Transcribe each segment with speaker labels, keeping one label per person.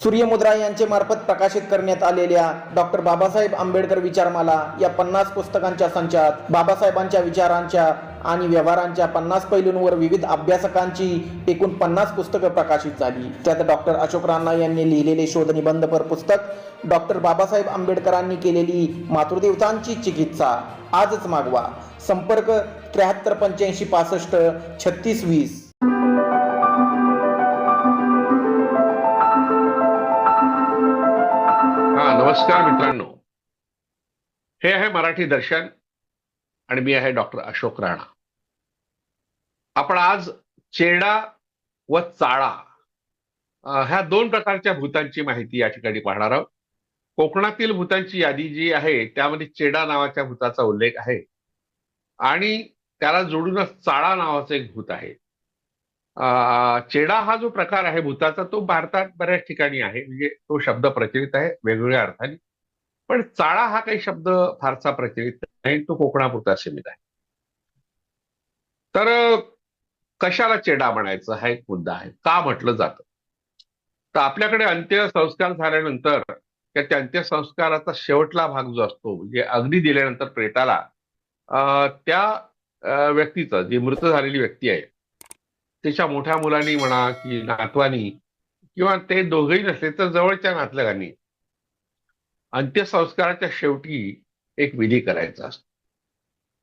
Speaker 1: सूर्यमुद्रा यांचे मार्फत प्रकाशित करण्यात आलेल्या डॉक्टर बाबासाहेब आंबेडकर विचारमाला या पन्नास पुस्तकांच्या संचात बाबासाहेबांच्या विचारांच्या आणि व्यवहारांच्या पन्नास पैलूंवर विविध अभ्यासकांची एकूण पन्नास पुस्तकं प्रकाशित झाली. त्यात डॉक्टर अशोक राणा यांनी लिहिलेले शोधनिबंधपर पुस्तक डॉक्टर बाबासाहेब आंबेडकरांनी केलेली मातृदेवतांची चिकित्सा. आजच मागवा. संपर्क त्र्याहत्तर पंच्याऐंशी पासष्ट छत्तीस वीस.
Speaker 2: नमस्कार मित्रांनो. हे आहे मराठी दर्शन आणि मी आहे डॉक्टर अशोक राणा. आपण आज चेडा व चाळा ह्या दोन प्रकारच्या भूतांची माहिती या ठिकाणी पाहणार आहोत. कोकणातील भूतांची यादी जी आहे त्यामध्ये चेडा नावाच्या भूताचा उल्लेख आहे. आणि त्याला जोडूनच चाळा नावाचं एक भूत आहे. चेडा हा जो प्रकार आहे भूताचा तो भारतात बऱ्याच ठिकाणी आहे. म्हणजे तो शब्द प्रचलित आहे वेगवेगळ्या अर्थाने. पण चाळा हा काही शब्द फारसा प्रचलित नाही तो कोकणापुरता सीमित आहे. तर कशाला चेडा म्हणायचं हा एक मुद्दा आहे. का म्हटलं जातं? तर आपल्याकडे अंत्यसंस्कार झाल्यानंतर त्या त्या अंत्यसंस्काराचा शेवटला भाग जो असतो म्हणजे अग्नी दिल्यानंतर प्रेताला त्या व्यक्तीचा जी मृत झालेली व्यक्ती आहे त्याच्या मोठ्या मुलांनी म्हणा की नातवानी किंवा ते दोघेही नसले तर जवळच्या नातलगांनी. अंत्यसंस्काराच्या शेवटी एक विधी करायचा असतो.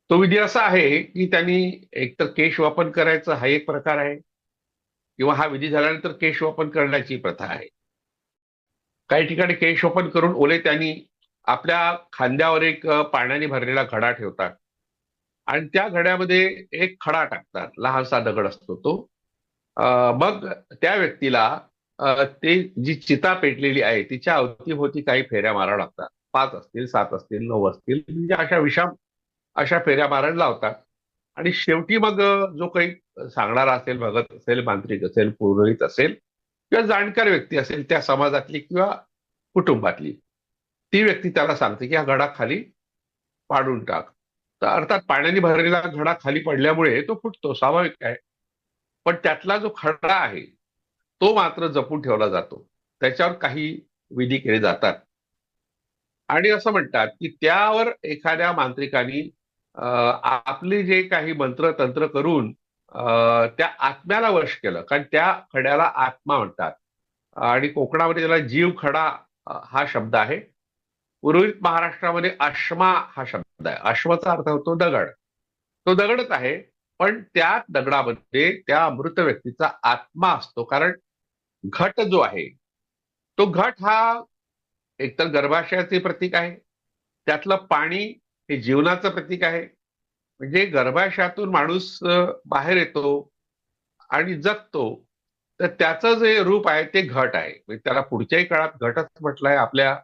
Speaker 2: तो विधी असा आहे की त्यांनी एकतर केश वापन करायचं हा एक प्रकार आहे. किंवा हा विधी झाल्यानंतर केश वापन करण्याची प्रथा आहे. काही ठिकाणी केश वापन करून ओले त्यांनी आपल्या खांद्यावर एक पाण्याने भरलेला घडा ठेवतात. आणि त्या घड्यामध्ये एक खडा टाकतात. लहानसा दगड असतो तो. मग त्या व्यक्तीला ते जी चिता पेटलेली आहे तिच्या अवतीभोवती काही फेऱ्या माराव्या लागतात. पाच असतील सात असतील नऊ असतील म्हणजे अशा विषाम अशा फेऱ्या मारायला लावतात. आणि शेवटी मग जो काही सांगणारा असेल भगत असेल मांत्रिक असेल पुरोहित असेल किंवा जाणकार व्यक्ती असेल त्या समाजातली किंवा कुटुंबातली ती व्यक्ती त्याला सांगते की हा घडा खाली पाडून टाक. तर अर्थात पाण्याने भरलेला घडा खाली पडल्यामुळे तो फुटतो स्वाभाविक आहे. पण त्यातला जो खडा आहे तो मात्र जपून ठेवला जातो. त्याच्यावर काही विधी केले जातात. आणि असं म्हणतात की त्यावर एखाद्या मांत्रिकानी अं, आपले जे काही मंत्र तंत्र करून अं, त्या आत्म्याला वश केलं. कारण त्या खड्याला आत्मा म्हणतात. आणि कोकणामध्ये त्याला जीव खडा हा शब्द आहे. उर्वरित महाराष्ट्रामध्ये अश्मा हा शब्द आहे. अश्वचा अर्थ होतो दगड. तो दगडच आहे. पण त्या दगडामध्ये त्या मृत व्यक्तीचा आत्मा असतो. कारण घट जो आहे तो घट हा एकतर गर्भाशयाचे प्रतीक आहे त्यातलं पाणी हे जीवनाचं प्रतीक आहे. म्हणजे गर्भाशयातून माणूस बाहेर येतो आणि जगतो तर त्याचं जे रूप आहे ते घट आहे. म्हणजे त्याला पुढच्याही काळात घटच म्हटलंय. आपल्या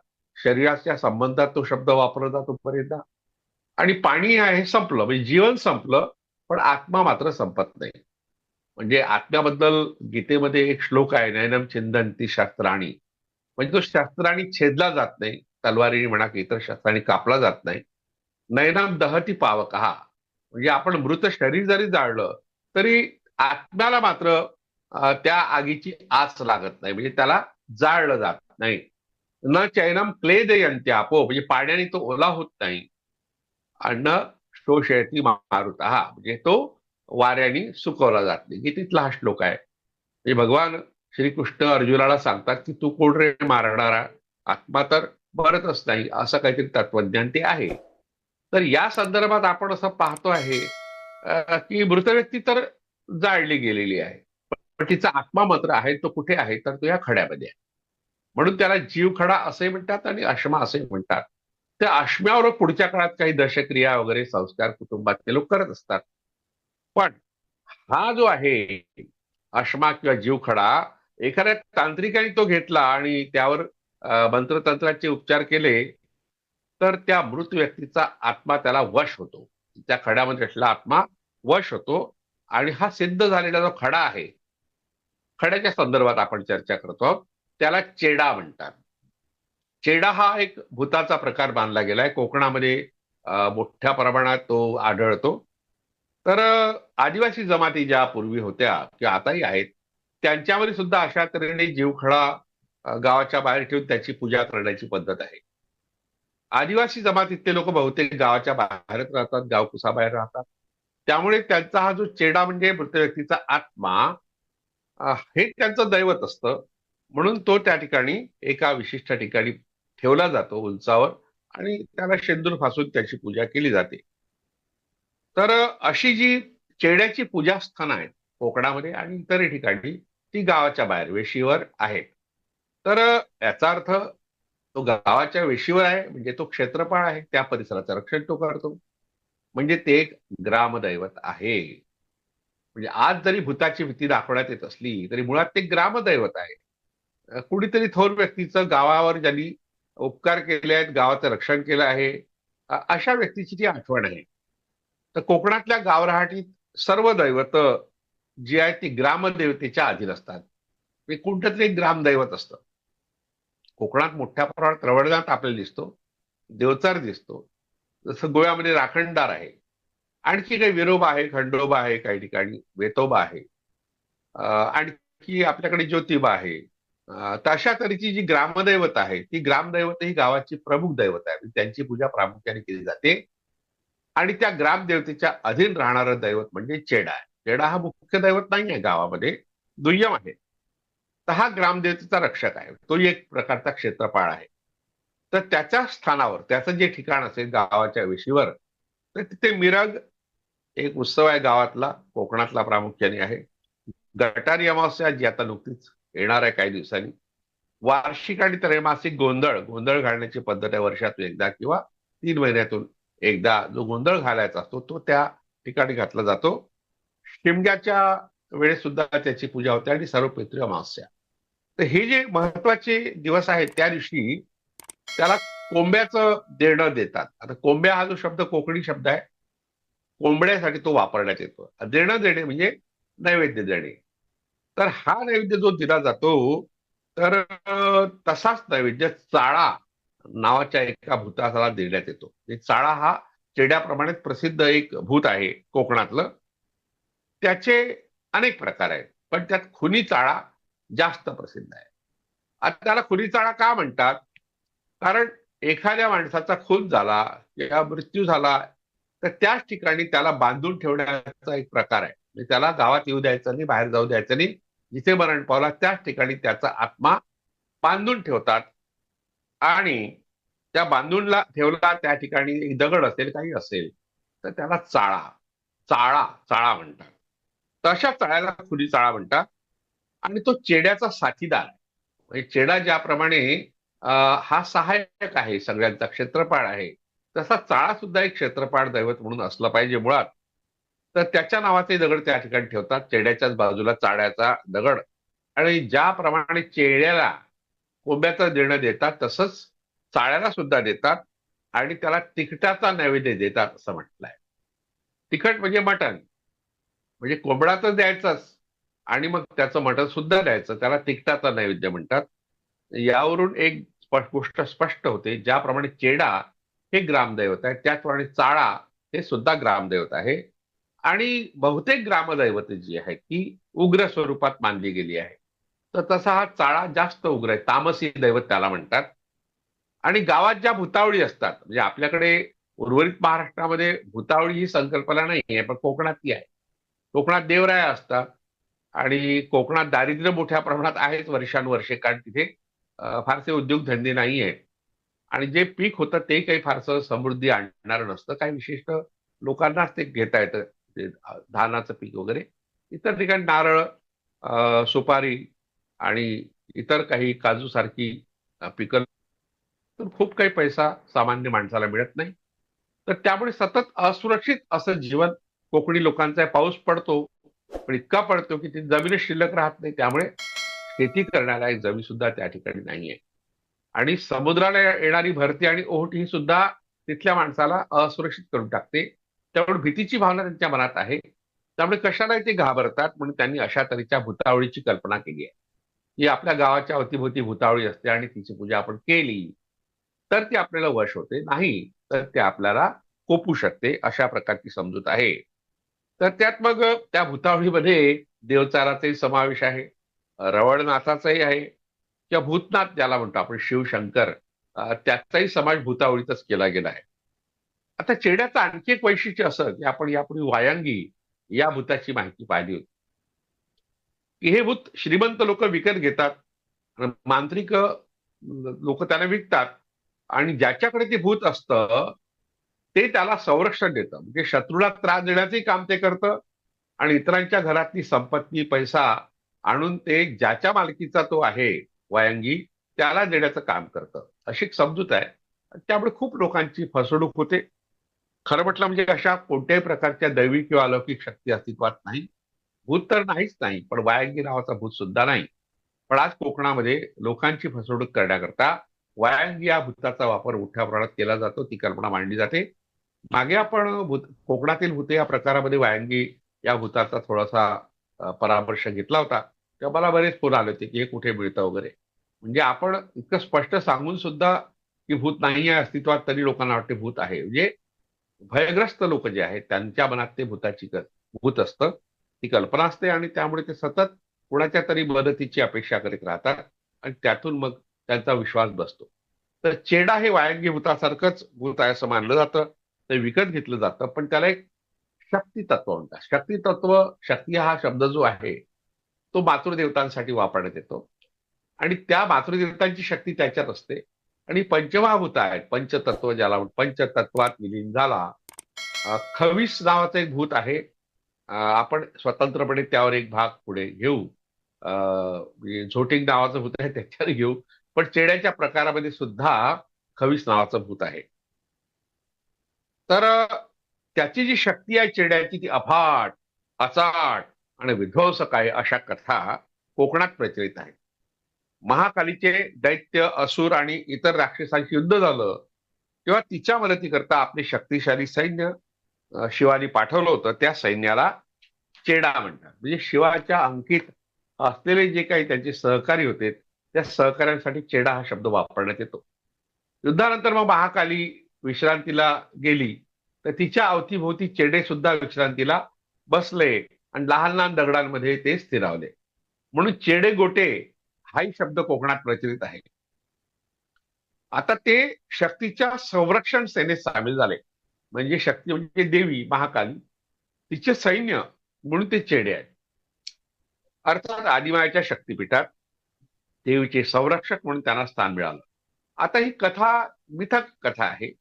Speaker 2: शरीराच्या संबंधात तो शब्द वापरला जातो बरेचदा. आणि पाणी आहे संपलं. म्हणजे जीवन संपलं. पण आत्मा मात्र संपत नाही. म्हणजे आत्म्याबद्दल गीतेमध्ये एक श्लोक आहे नयनम छिंदंती शास्त्राणी. म्हणजे तो शास्त्राणी छेदला जात नाही. तलवारीने म्हणा की इतर शास्त्राने कापला जात नाही. नयनाम दहती पावकहा म्हणजे आपण मृत शरीर जरी जाळलं तरी आत्म्याला मात्र त्या आगीची आस लागत नाही. म्हणजे त्याला जाळलं जात नाही. न चैनम क्लेदयंती आपो म्हणजे पाण्याने तो ओला होत नाही. आणि न शोषयती मारुत. हा म्हणजे तो वाऱ्याने सुकवला जात नाही. गीतेतला हा श्लोक आहे. म्हणजे भगवान श्रीकृष्ण अर्जुनाला सांगतात की तू कोण रे मारणारा? आत्मा तर मरतच नाही असं काहीतरी तत्वज्ञान ते आहे. तर या संदर्भात आपण असं पाहतो आहे की मृत व्यक्ती तर जाळली गेलेली आहे. पण तिचा आत्मा मात्र आहे तो कुठे आहे? तर तो या खड्यामध्ये आहे. म्हणून त्याला जीव खडा असे म्हणतात आणि अश्मा असे म्हणतात. त्या अश्म्यावर पुढच्या काळात काही दशक्रिया वगैरे संस्कार कुटुंबातले लोक करत असतात. पण हा जो आहे अश्मा किंवा जीवखडा एखाद्या तांत्रिकाने तो घेतला आणि त्यावर मंत्रतंत्राचे उपचार केले तर त्या मृत व्यक्तीचा आत्मा त्याला वश होतो. त्या खड्यामध्ये असलेला आत्मा वश होतो आणि हा सिद्ध झालेला जो खडा आहे खड्याच्या संदर्भात आपण चर्चा करतो आहोत त्याला चेडा म्हणतात. चेडा हा एक भूताचा प्रकार मानला गेलाय. कोकणामध्ये मोठ्या प्रमाणात तो आढळतो. तर आदिवासी जमाती ज्या पूर्वी होत्या किंवा आताही आहेत त्यांच्यामध्ये सुद्धा अशा तऱ्हेने जीवखडा गावाच्या बाहेर ठेवून त्याची पूजा करण्याची पद्धत आहे. आदिवासी जमातीतले लोक बहुतेक गावाच्या बाहेरच राहतात गावकुसाबाहेर राहतात. त्यामुळे त्यांचा हा जो चेडा म्हणजे मृत व्यक्तीचा आत्मा हे त्यांचं दैवत असतं. म्हणून तो त्या ठिकाणी एका विशिष्ट ठिकाणी ठेवला जातो उंचावर आणि त्याला शेंदूर फासून त्याची पूजा केली जाते. तर अशी जी चेड्याची पूजास्थानं आहेत कोकणामध्ये आणि इतरही ठिकाणी ती गावाच्या बाहेर वेशीवर आहेत. तर याचा अर्थ तो गावाच्या वेशीवर आहे म्हणजे तो क्षेत्रफळ आहे त्या परिसराचं रक्षण तो करतो. म्हणजे ते एक ग्रामदैवत आहे. म्हणजे आज जरी भूताची भीती दाखवण्यात येत असली तरी मुळात ते ग्रामदैवत आहे. कुणीतरी थोर व्यक्तीचं गावावर ज्यांनी उपकार केले आहेत गावाचं रक्षण केलं आहे. अशा व्यक्तीची ती आठवण आहे. तर कोकणातल्या गावराहाटीत सर्व दैवत जी आहेत ती ग्रामदेवतेच्या अधीन असतात. म्हणजे तरी एक ग्रामदैवत असतं. कोकणात मोठ्या प्रमाणात रवडनाथ आपल्याला दिसतो. देवचार दिसतो. जसं गोव्यामध्ये राखणदार आहे. आणखी काही विरोबा आहे खंडोबा आहे काही ठिकाणी वेतोबा आहे. आणखी आपल्याकडे ज्योतिबा आहे. तशा तऱ्हेची जी ग्रामदैवत आहे ती ग्रामदैवत ही गावाची प्रमुख दैवत आहे. म्हणजे त्यांची पूजा प्रामुख्याने केली जाते. आणि त्या ग्रामदेवतेच्या अधीन राहणारं दैवत म्हणजे चेडा आहे. चेडा हा मुख्य दैवत नाही आहे गावामध्ये दुय्यम आहे. तर हा ग्रामदेवतेचा रक्षक आहे. तो एक प्रकारचा क्षेत्रपाळ आहे. तर त्याच्या स्थानावर त्याचं जे ठिकाण असेल गावाच्या वेशीवर तर तिथे मिरग एक उत्सव आहे गावातला कोकणातला प्रामुख्याने आहे. गटारी अमावस्या जी आता नुकतीच येणार आहे काही दिवसांनी. वार्षिक आणि त्रैमासिक गोंधळ गोंधळ घालण्याची पद्धत आहे वर्षातून एकदा किंवा तीन महिन्यातून एकदा जो गोंधळ घालायचा असतो तो त्या ठिकाणी घातला जातो. शिमग्याच्या वेळेस सुद्धा त्याची पूजा होते आणि सर्वपित्री अमावस्या. तर हे जे महत्त्वाचे दिवस आहेत त्या दिवशी त्याला कोंब्याचं देणं देतात. आता कोंब्या हा जो शब्द कोकणी शब्द आहे कोंबड्यासाठी तो वापरण्यात येतो. देणं देणे म्हणजे नैवेद्य देणे. तर हा नैवेद्य जो दिला जातो तर तसाच नैवेद्य चाळा नावाच्या एका भूताला देण्यात येतो. म्हणजे चाळा हा चेड्याप्रमाणे प्रसिद्ध एक भूत आहे कोकणातलं. त्याचे अनेक प्रकार आहेत पण त्यात खुनी चाळा जास्त प्रसिद्ध आहे. आता त्याला खुनी चाळा का म्हणतात? कारण एखाद्या माणसाचा खून झाला किंवा मृत्यू झाला तर त्याच ठिकाणी त्याला बांधून ठेवण्याचा एक प्रकार आहे. म्हणजे त्याला गावात येऊ द्यायचं नाही बाहेर जाऊ द्यायचं नाही. जिथे मरण पावला त्याच ठिकाणी त्याचा आत्मा बांधून ठेवतात. आणि त्या बांधूनला ठेवला त्या ठिकाणी एक दगड असेल काही असेल तर त्याला चाळा. चाळा चाळा म्हणतात. तशा चाळ्याला खुली चाळा म्हणतात. आणि तो चेड्याचा साथीदार म्हणजे चेडा ज्याप्रमाणे हा सहाय्यक आहे सगळ्यांचा क्षेत्रपाळ आहे तसा चाळा सुद्धा एक क्षेत्रपाळ दैवत म्हणून असलं पाहिजे मुळात. तर त्याच्या नावाचे दगड त्या ठिकाणी ठेवतात. चेड्याच्याच बाजूला चाड्याचा दगड. आणि ज्याप्रमाणे चेड्याला कोंब्याचं देणं देतात तसंच चाळ्याला सुद्धा देतात आणि त्याला तिखटाचा नैवेद्य देतात असं म्हटलंय. तिखट म्हणजे मटण. म्हणजे कोंबडा तर आणि मग त्याचं मटण सुद्धा द्यायचं. त्याला तिखटाचा नैवेद्य म्हणतात. यावरून एक गोष्ट स्पष्ट होते. ज्याप्रमाणे चेडा हे ग्रामदैवत आहे त्याचप्रमाणे चाळा हे सुद्धा ग्रामदैवत आहे. आणि बहुतेक ग्रामदैवत जी आहेत ती उग्र स्वरूपात मानली गेली आहे. तर तसा हा चाळा जास्त उग्र आहे. तामसी दैवत त्याला म्हणतात. आणि गावात ज्या भूतावळी असतात म्हणजे आपल्याकडे उर्वरित महाराष्ट्रामध्ये भूतावळी ही संकल्पना नाही आहे पण कोकणात ती आहे. कोकणात देवराया असतात आणि कोकणात दारिद्र्य मोठ्या प्रमाणात आहेच वर्षानुवर्षे कारण तिथे फारसे उद्योगधंदे नाही आहेत. आणि जे पीक होतं ते काही फारसं समृद्धी आणणारं नसतं. काही विशिष्ट लोकांनाच ते घेता येतं. धानाचं पीक वगैरे. इतर ठिकाणी नारळ सुपारी आणि इतर काही काजू सारखी पिकं. तर खूप काही पैसा सामान्य माणसाला मिळत नाही. तर त्यामुळे सतत असुरक्षित असं जीवन कोकणी लोकांचा पाऊस पडतो पण इतका पडतो की ती जमीन शिल्लक राहत नाही. त्यामुळे शेती करण्याला एक जमीन सुद्धा त्या ठिकाणी नाहीये आणि समुद्राला येणारी भरती आणि ओहोट ही सुद्धा तिथल्या माणसाला असुरक्षित करून टाकते. त्यामुळे भीतीची भावना त्यांच्या मनात आहे. त्यामुळे कशालाही ते घाबरतात म्हणून त्यांनी अशा तऱ्हेच्या भूतावळीची कल्पना केली आहे. की आपल्या गावाच्या अवतीभोवती भूतावळी असते आणि तिची पूजा आपण केली तर ती आपल्याला वश होते. नाही तर ते आपल्याला कोपू शकते अशा प्रकारची समजूत आहे. तर त्यात मग त्या भूतावळीमध्ये देवचाराचाही समावेश आहे रवळनाथाचाही आहे किंवा भूतनाथ ज्याला म्हणतो आपण शिवशंकर त्याचाही समाज भूतावळीतच केला गेला आहे. आता चेड्याचं आणखी एक वैशिष्ट्य असं की आपण यापूर्वी वायांगी या भूताची माहिती पाहिली होती. की हे भूत श्रीमंत लोक विकत घेतात मांत्रिक लोक त्यांना विकतात आणि ज्याच्याकडे ते भूत असतं ते त्याला संरक्षण देतं. म्हणजे शत्रूला त्रास देण्याचंही काम ते करतं आणि इतरांच्या घरातली संपत्ती पैसा आणून ते ज्याच्या मालकीचा तो आहे वयांगी त्याला देण्याचं काम करतं. अशी एक समजूत आहे. त्यामुळे खूप लोकांची फसवणूक होते. खरं म्हटलं म्हणजे अशा कोणत्याही प्रकारच्या दैवी किंवा अलौकिक शक्ती अस्तित्वात नाही. भूत तर नाहीच नाही पण वायांगी नावाचा भूत सुद्धा नाही. पण आज कोकणामध्ये लोकांची फसवणूक करण्याकरता वायांगी या भूताचा वापर मोठ्या प्रमाणात केला जातो ती कल्पना मांडली जाते. मागे आपण भूत कोकणातील भूते या प्रकारामध्ये वायांगी या भूताचा थोडासा परामर्श घेतला होता. तेव्हा मला बरेच फोन आले होते की हे कुठे मिळतं वगैरे. म्हणजे आपण इतकं स्पष्ट सांगून सुद्धा की भूत नाही आहे अस्तित्वात तरी लोकांना वाटते भूत आहे. म्हणजे भयग्रस्त लोक जे आहेत त्यांच्या मनात ते भूताची भूत असतं. ती कल्पना असते आणि त्यामुळे ते सतत कुणाच्या तरी मदतीची अपेक्षा करीत राहतात आणि त्यातून मग त्यांचा विश्वास बसतो. तर चेडा हे वायांगी भूतासारखंच भूत आहे असं मानलं जातं. ते विकत घेतलं जातं पण त्याला एक शक्ती तत्व म्हणतात. शक्ती तत्व शक्ती हा शब्द जो आहे तो मातृदेवतांसाठी वापरण्यात येतो. आणि त्या मातृदेवतांची शक्ती त्याच्यात असते. आणि पंचमहाभूत आहेत. पंचतत्व ज्याला पंचतत्वात विलीन झाला. खवीस नावाचं एक भूत आहे. आपण स्वतंत्रपणे त्यावर एक भाग पुढे घेऊ. अं, म्हणजे झोटिंग नावाचं भूत आहे त्याच्यावर घेऊ. पण चेड्याच्या प्रकारामध्ये सुद्धा खवीस नावाचं भूत आहे. तर त्याची जी शक्ती आहे चेड्याची ती अफाट अचाट आणि विध्वंसक आहे अशा कथा कोकणात प्रचलित आहेत. महाकालीचे दैत्य असुर आणि इतर राक्षसांशी युद्ध झालं तेव्हा तिच्या मदतीकरता आपले शक्तिशाली सैन्य शिवानी पाठवलं होतं. त्या सैन्याला चेडा म्हणतात. म्हणजे शिवाच्या अंकित असलेले जे काही त्यांचे सहकारी होते त्या सहकाऱ्यांसाठी चेडा हा शब्द वापरण्यात येतो. युद्धानंतर मग महाकाली विश्रांतीला गेली. तर तिच्या अवतीभोवती चेडे सुद्धा विश्रांतीला बसले आणि लहान लहान दगडांमध्ये ते स्थिरावले. म्हणून चेडे गोटे हाही शब्द कोकणात प्रचलित आहे. आता ते शक्तीच्या संरक्षण सेनेत सामील झाले. म्हणजे शक्ती म्हणजे देवी महाकाली. तिचे सैन्य म्हणून ते चेडे आहेत. अर्थात आदिमायाच्या शक्तीपीठात देवीचे संरक्षक म्हणून त्यांना स्थान मिळालं. आता ही कथा मिथक कथा आहे.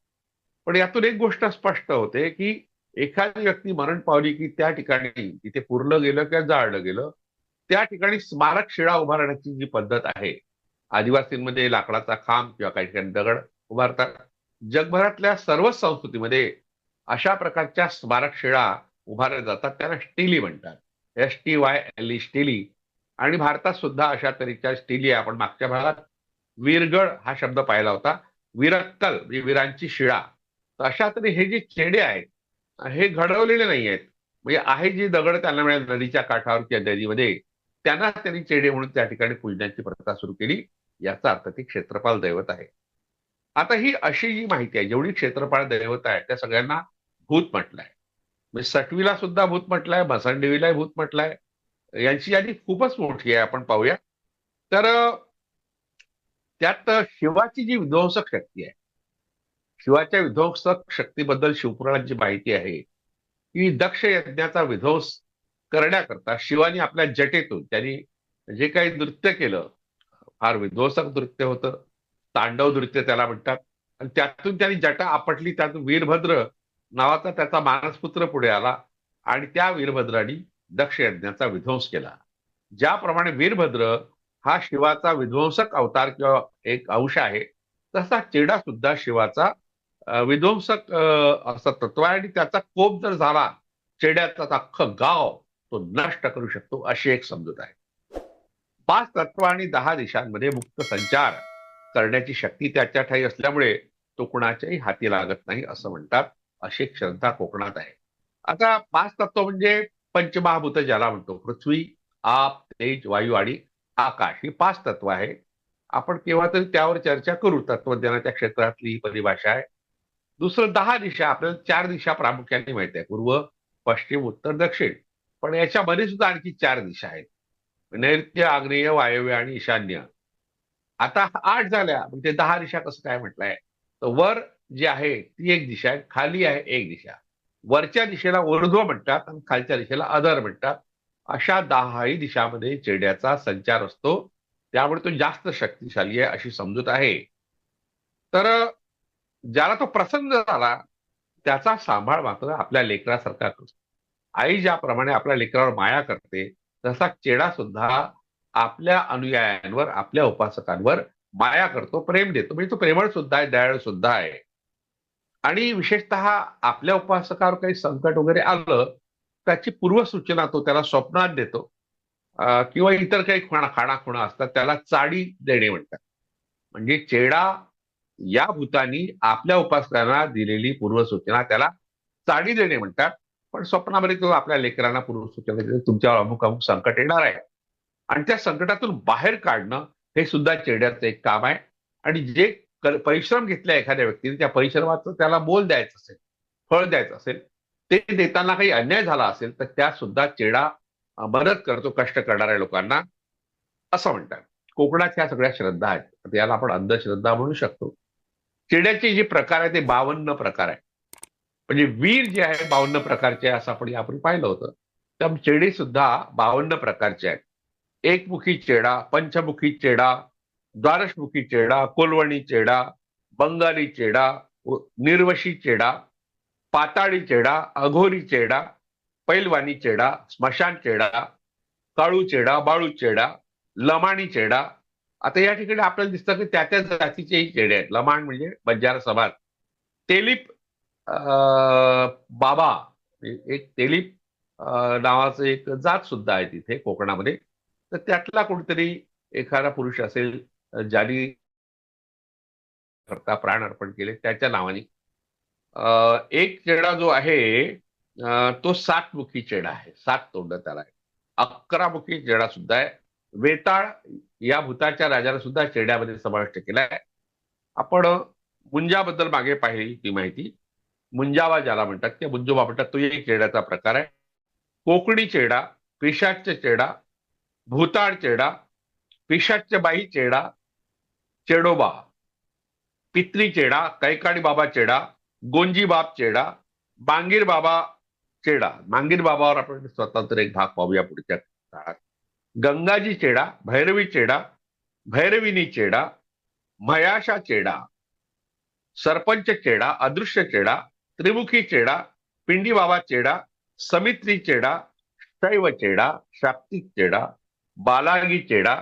Speaker 2: पण यातून एक गोष्ट स्पष्ट होते की एखादी व्यक्ती मरण पावली की त्या ठिकाणी तिथे पुरलं गेलं किंवा जाळलं गेलं त्या ठिकाणी स्मारक शिळा उभारण्याची जी पद्धत आहे आदिवासींमध्ये लाकडाचा खांब किंवा काही ठिकाणी दगड उभारतात जगभरातल्या सर्वच संस्कृतीमध्ये अशा प्रकारच्या स्मारक शिळा उभारल्या जातात त्याला स्टिली म्हणतात. S T Y L E still. आणि भारतात सुद्धा अशा तऱ्हेच्या स्टिली आपण मागच्या भागात वीरगड हा शब्द पाहिला होता. विरक्कल म्हणजे वीरांची शिळा. तर अशा तरी हे जे चेडे आहेत हे घडवलेले नाही आहेत. म्हणजे आहे जी दगड त्यांना मिळाले नदीच्या काठावर किंवा नदीमध्ये त्यांना त्यांनी चेडे म्हणून त्या ठिकाणी पूजण्याची प्रथा सुरू केली याचा अर्थ ती क्षेत्रपाल दैवत आहे. आता ही अशी जी माहिती आहे जेवढी क्षेत्रपाळ दैवत आहे त्या सगळ्यांना भूत म्हटलंय. म्हणजे सटवीला सुद्धा भूत म्हटलंय भसंडेवीला भूत म्हटलंय. यांची यादी खूपच मोठी आहे आपण पाहूया. तर त्यात शिवाची जी विध्वंसक शक्ती आहे शिवाच्या विध्वंसक शक्तीबद्दल शिवपुराणांची माहिती आहे की दक्ष यज्ञाचा विध्वंस करण्याकरता शिवानी आपल्या जटेतून त्यांनी जे काही नृत्य केलं फार विध्वंसक नृत्य होतं. तांडव नृत्य त्याला म्हणतात. आणि त्यातून त्यांनी जटा आपटली त्यातून वीरभद्र नावाचा त्याचा मानसपुत्र पुढे आला आणि त्या वीरभद्राने दक्ष यज्ञाचा विध्वंस केला. ज्याप्रमाणे वीरभद्र हा शिवाचा विध्वंसक अवतार किंवा एक अंश आहे तसा चेडा सुद्धा शिवाचा विध्वंसक असं तत्व आहे. आणि त्याचा कोप जर झाला चेड्याचा अख्खं गाव तो नष्ट करू शकतो अशी एक समजूत आहे. पाच तत्व आणि दहा दिशांमध्ये मुक्त संचार करण्याची शक्ती त्याच्या ठाई असल्यामुळे तो कुणाच्याही हाती लागत नाही असं म्हणतात अशी एक श्रद्धा कोकणात आहे. आता पाच तत्व म्हणजे पंचमहाभूत ज्याला म्हणतो पृथ्वी आप तेज वायू आणि आकाश ही पाच तत्व आहे आपण केव्हा तरी त्यावर चर्चा करू तत्वज्ञानाच्या क्षेत्रातली ही परिभाषा आहे. दुसरं दहा दिशा आपल्याला चार दिशा प्रामुख्याने माहिती आहे पूर्व पश्चिम उत्तर दक्षिण. पण याच्यामध्ये सुद्धा आणखी चार दिशा आहेत. नैऋत्य आग्नेय वायव्य आणि ईशान्य. आता आठ झाल्या. म्हणजे दहा दिशा कसं काय म्हटलंय? तर वर जी आहे ती एक दिशा आहे. खाली आहे एक दिशा. वरच्या दिशेला ऊर्ध्व म्हणतात आणि खालच्या दिशेला अधर म्हणतात. अशा दहाही दिशामध्ये चेड्याचा संचार असतो. त्यामुळे तो जास्त शक्तिशाली आहे अशी समजूत आहे. तर ज्याला तो प्रसन्न झाला त्याचा सांभाळ मात्र आपल्या लेकरासारखा करतो. आई ज्याप्रमाणे आपल्या लेकरावर माया करते तसा चेडा सुद्धा आपल्या अनुयायांवर आपल्या उपासकांवर माया करतो प्रेम देतो. म्हणजे तो प्रेमळ सुद्धा आहे दयाळ सुद्धा आहे. आणि विशेषतः आपल्या उपासकावर काही संकट वगैरे आलं त्याची पूर्वसूचना तो त्याला स्वप्नात देतो. किंवा इतर काही खाणा खाणाखुणा असतात त्याला चाडी देणे म्हणतात. म्हणजे चेडा या भूतानी आपल्या उपासकांना दिलेली पूर्वसूचना त्याला चाडी देणे म्हणतात. पण स्वप्नामध्ये तो आपल्या लेकरांना पूर्वसूचना देतो म्हणजे तुमच्यावर अमुक अमुक संकट येणार आहे. आणि त्या संकटातून बाहेर काढणं हे सुद्धा चेड्याचं एक काम आहे. आणि जे परिश्रम घेतला एखाद्या व्यक्तीने त्या परिश्रमाचं त्याला मोल द्यायचं असेल फळ द्यायचं असेल ते देताना काही अन्याय झाला असेल तर त्या सुद्धा चेडा मदत करतो कष्ट करणाऱ्या लोकांना. असं म्हणतात. कोकणात ह्या सगळ्या श्रद्धा आहेत. याला आपण अंधश्रद्धा म्हणू शकतो. चेड्याचे जे प्रकार आहे ते बावन्न प्रकार आहे म्हणजे वीर जे आहे बावन्न प्रकारचे आहे असं आपण यापूर्वी पाहिलं होतं. त्या चेडे सुद्धा बावन्न प्रकारचे आहेत. एकमुखी चेडा पंचमुखी चेडा द्वारशमुखी चेडा कोलवणी चेडा बंगाली चेडा निर्वशी चेडा पाताळी चेडा अघोरी चेडा पैलवानी चेडा स्मशान चेडा काळू चेडा बाळू चेडा लमाणी चेडा. आता या ठिकाणी आपल्याला दिसतं की त्या त्या जातीचेही चेडे आहेत. लमाण म्हणजे बंजारा समाज. तेलीप बाबा एक तेलीप नावाचं एक जात सुद्धा आहे तिथे कोकणामध्ये. तर त्यातला कोणतरी एखादा पुरुष असेल अं, ज्याने करता प्राण अर्पण केले त्याच्या नावाने. अं, एक चेडा जो आहे तो सातमुखी चेडा आहे. सात तोंड त्याला आहे अकरामुखी चेडा सुद्धा आहे. वेताळ या भूताच्या राजाला सुद्धा चेड्यामध्ये समाविष्ट केला आहे आपण मुंजाबद्दल मागे पाहिली ती माहिती. मुंजावा ज्याला म्हणतात किंवा मुंजोबा म्हणतात तो एक चेड्याचा प्रकार आहे. कोकणी चेडा पिशाच्य चेडा भूताळ चेडा पिशाच्य बाई चेडा चेडोबा पित्री चेडा कैकाडी बाबा चेडा गोंजी बाप चेडा बांगीर बाबा चेडा. मांगीर बाबावर आपण स्वतंत्र एक भाग पाहूया पुढच्या काळात. गंगाजी चेडा भैरवी चेडा भैरविनी चेडा मयाशा चेडा सरपंच चेडा अदृश्य चेडा त्रिमुखी चेडा पिंडी बाबा चेडा समित्री चेडा शैव चेडा शाक्तिक चेडा बालागी चेडा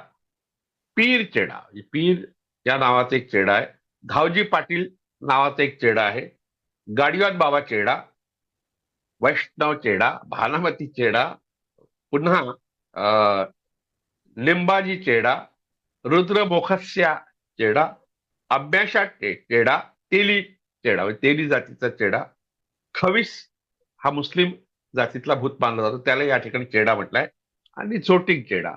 Speaker 2: पीर चेडा। पीर या नावाचा एक चेडा आहे धावजी पाटील नावाचा एक चेडा आहे गाडीवान बाबा चेडा वैष्णव चेडा भानामती चेडा पुन्हा अं, लिंबाजी चेडा रुद्रमोखस्या चेडा अभ्याशा चे- चेडा तेली चेडा म्हणजे तेली जातीचा चेडा. खवीस हा मुस्लिम जातीतला भूत मानला जातो. त्याला या ठिकाणी चेडा म्हटलाय. आणि झोटिंग चेडा.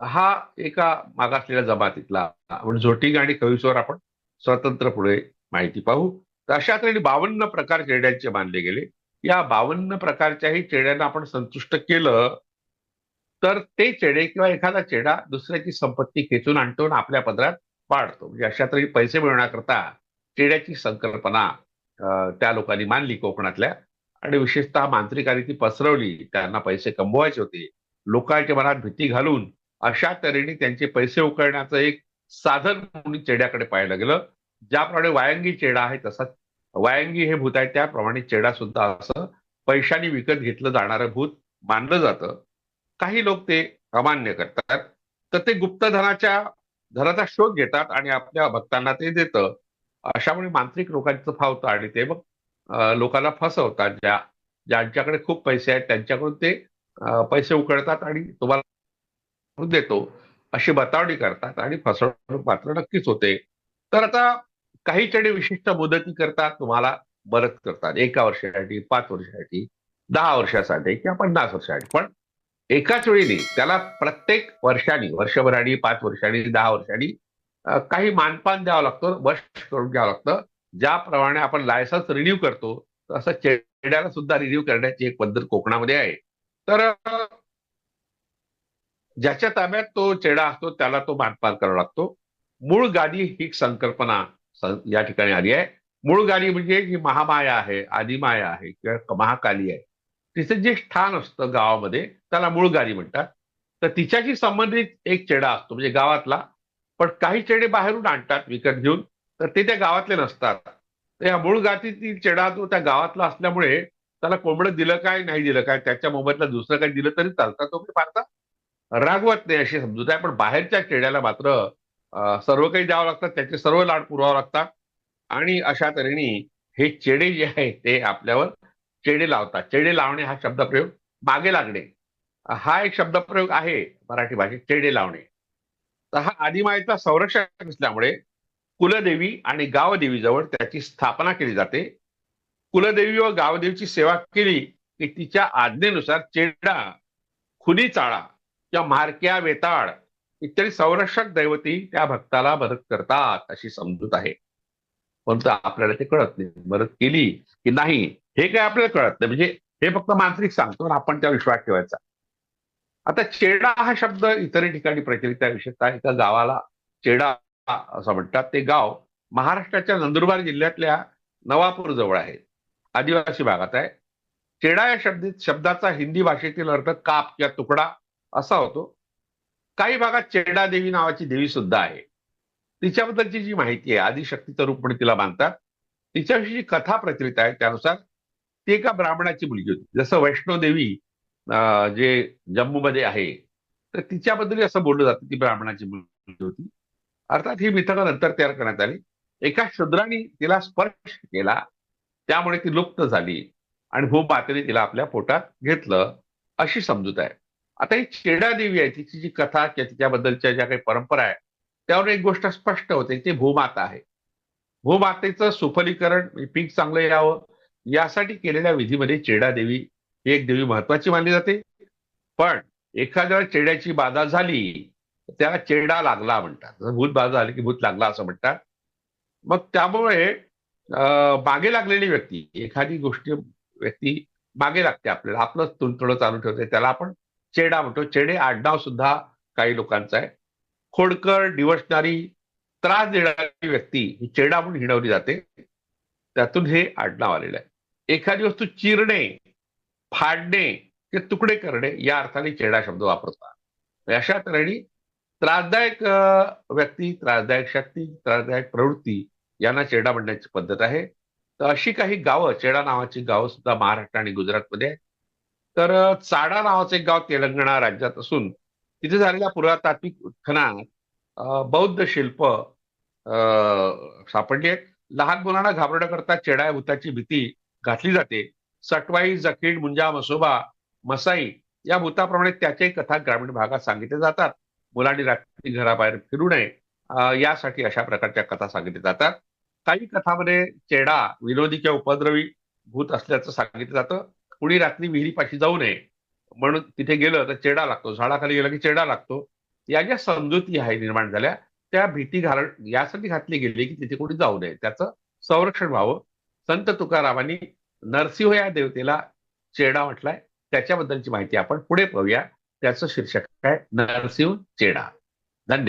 Speaker 2: हा एका मागासलेल्या जमातीतला आपण झोटिंग आणि खवीसवर आपण स्वतंत्र पुढे माहिती पाहू. तर अशा तऱ्हेने बावन्न प्रकार चेड्यांचे मानले गेले. या बावन्न प्रकारच्याही चेड्यांना आपण संतुष्ट केलं तर ते चेडे किंवा एखादा चेडा दुसऱ्याची संपत्ती खेचून आणतो आणि आपल्या पदरात पाडतो. म्हणजे अशा तरी पैसे मिळवण्याकरता चेड्याची संकल्पना त्या लोकांनी मानली कोकणातल्या आणि विशेषतः मांत्रिकांनी ती पसरवली. त्यांना पैसे कमवायचे होते. लोकांच्या मनात भीती घालून अशा तऱ्हेने त्यांचे पैसे उकळण्याचं एक साधन म्हणून चेड्याकडे पाहिलं गेलं. ज्याप्रमाणे वायंगी चेडा आहे तसा वायंगी हे भूत आहे त्याप्रमाणे चेडा सुद्धा असं पैशाने विकत घेतलं जाणारं भूत मानलं जातं. काही लोक ते अमान्य करतात. तर ते गुप्तधनाच्या धनाचा शोध घेतात आणि आपल्या भक्तांना ते देतं. अशामुळे मांत्रिक लोकांचं फावतं आणि ते मग लोकांना फसवतात. ज्या ज्यांच्याकडे खूप पैसे आहेत त्यांच्याकडून ते पैसे उकळतात आणि तुम्हाला देतो अशी बतावणी करतात आणि फसवणूक मात्र नक्कीच होते. तर आता काही चढे विशिष्ट मुदती करता तुम्हाला मदत करतात. एका वर्षासाठी पाच वर्षासाठी दहा वर्षासाठी किंवा पन्नास वर्षासाठी. पण एकाच वेळी त्याला प्रत्येक वर्षानी वर्षभरानी पाच वर्षांनी दहा वर्षांनी काही मानपान द्यावं लागतं वर्ष करून घ्यावं लागतं. ज्याप्रमाणे आपण लायसन्स रिन्यू करतो तसं चेड्याला सुद्धा रिन्यू करण्याची एक पद्धत कोकणामध्ये आहे. तर ज्याच्या ताब्यात तो चेडा असतो त्याला तो मानपान करावा लागतो. मूळ गादी ही संकल्पना या ठिकाणी आली आहे. मूळ गादी म्हणजे जी महामाया आहे आदिमाया आहे किंवा महाकाली आहे. तिचं जे स्थान असतं गावामध्ये त्याला मूळ गादी म्हणतात. तर तिच्याशी संबंधित एक चेडा असतो म्हणजे गावातला पण काही चेडे बाहेरून आणतात विकत घेऊन. तर ते त्या गावातले नसतात. या मूळ गातीतील चेडा तो त्या गावातला असल्यामुळे त्याला कोंबडं दिलं काय नाही दिलं काय त्याच्या मोबदल्यात दुसरं काही दिलं तरी चालतं. तो म्हणजे फारसा रागवत नाही अशी समजूत आहे. पण बाहेरच्या चेड्याला मात्र सर्व काही द्यावं लागतात त्याचे सर्व लाड पुरवावं लागतात. आणि अशा तऱ्हेने हे चेडे जे आहे ते आपल्यावर चेडे लावतात. चेडे लावणे हा शब्दप्रयोग मागे लागणे. हा एक शब्दप्रयोग आहे मराठी भाषेत चेडे लावणे. तर हा आदिमायेचा संरक्षक असल्यामुळे कुलदेवी आणि गावदेवीजवळ त्याची स्थापना केली जाते. कुलदेवी व गावदेवीची सेवा केली की तिच्या आज्ञेनुसार चेडा खुली चाळा किंवा मारक्या वेताळ इत्यादी संरक्षक दैवती त्या भक्ताला मदत करतात अशी समजूत आहे. परंतु आपल्याला ते कळत नाही. मदत केली की नाही हे काय आपल्याला कळत नाही. म्हणजे हे फक्त मांत्रिक सांगतो आपण त्या विश्वास ठेवायचा. आता चेडा हा शब्द इतर ठिकाणी प्रचलित आहे विशेषतः एका गावाला. चेडा असं म्हणतात. ते गाव महाराष्ट्राच्या नंदुरबार जिल्ह्यातल्या नवापूर जवळ आहे. आदिवासी भागात आहे. चेडा या शब्द शब्दाचा हिंदी भाषेतील अर्थ काप किंवा तुकडा असा होतो. काही भागात चेडा देवी नावाची देवी सुद्धा आहे. तिच्याबद्दलची जी माहिती आहे आदिशक्तीचं रूप म्हणून तिला मानतात. तिच्याविषयी जी कथा प्रचलित आहे त्यानुसार ती एका ब्राह्मणाची मुलगी होती. जसं वैष्णोदेवी देवी जे जम्मूमध्ये आहे तर तिच्याबद्दल असं बोललं जातं ती ब्राह्मणाची मुलगी होती. अर्थात ही मिथकं नंतर तयार करण्यात आली. एका शूद्राने तिला स्पर्श केला त्यामुळे ती लुप्त झाली आणि भूमातेने तिला आपल्या पोटात घेतलं अशी समजूत आहे. आता ही चेडा देवी आहे तिची जी कथा किंवा तिच्याबद्दलच्या ज्या काही परंपरा आहे त्यावर एक गोष्ट स्पष्ट होते ती भूमाता आहे. भूमातेचं सुफलीकरण पीक चांगलं यावं यासाठी केलेल्या विधीमध्ये चेडा देवी ही एक देवी महत्वाची मानली जाते. पण एखाद्या चेड्याची बाधा झाली तर त्याला चेडा लागला म्हणतात. भूत बाधा झाली की भूत लागला असं म्हणतात. मग त्यामुळे मागे लागलेली व्यक्ती एखादी गोष्ट व्यक्ती मागे लागते आपल्याला. आपलं तुंतडं चालू ठेवते. त्याला आपण चेडा म्हणतो. चेडे आडनाव सुद्धा काही लोकांचं आहे. खोडकर डिवसणारी त्रास देणारी व्यक्ती ही चेडा म्हणून हिणवली जाते. त्यातून हे आडनाव आलेलं आहे. एखादी वस्तू चिरणे फाडणे ते तुकडे करणे या अर्थाने चेडा शब्द वापरतात. अशा तऱ्हेने त्रासदायक व्यक्ती त्रासदायक शक्ती त्रासदायक प्रवृत्ती यांना चेडा म्हणण्याची पद्धत आहे. तर अशी काही गावं चेडा नावाची गावं सुद्धा महाराष्ट्र आणि गुजरातमध्ये आहेत. तर चाडा नावाचं एक गाव तेलंगणा राज्यात असून तिथे झालेल्या पुरातात्विक उत्खनात बौद्ध शिल्प अं, सापडली आहेत. लहान मुलांना घाबरण्याकरता चेडा भूताची भीती घातली जाते. सटवाई जखीड मुंजा मसोबा मसाई या भूताप्रमाणे त्याच्याही कथा ग्रामीण भागात सांगितल्या जातात. मुलांनी रात्री घराबाहेर फिरू नये. यासाठी अशा प्रकारच्या कथा सांगितल्या जातात. काही कथामध्ये चेडा विनोदी किंवा उपद्रवी भूत असल्याचं सांगितलं जातं. कुणी रात्री विहिरीपाशी जाऊ नये म्हणून तिथे गेलं तर चेडा लागतो. झाडाखाली गेलं की चेडा लागतो. या ज्या समजुती आहे निर्माण झाल्या त्या भीती घालण यासाठी घातली गेली की तिथे कोणी जाऊ नये. त्याचं संरक्षण व्हावं. संत तुकारामांनी नरसिंह या देवतेला चेडा म्हटलाय. त्याच्याबद्दलची माहिती आपण पुढे पाहूया. त्याचं शीर्षक आहे नरसिंह चेडा. धन्यवाद.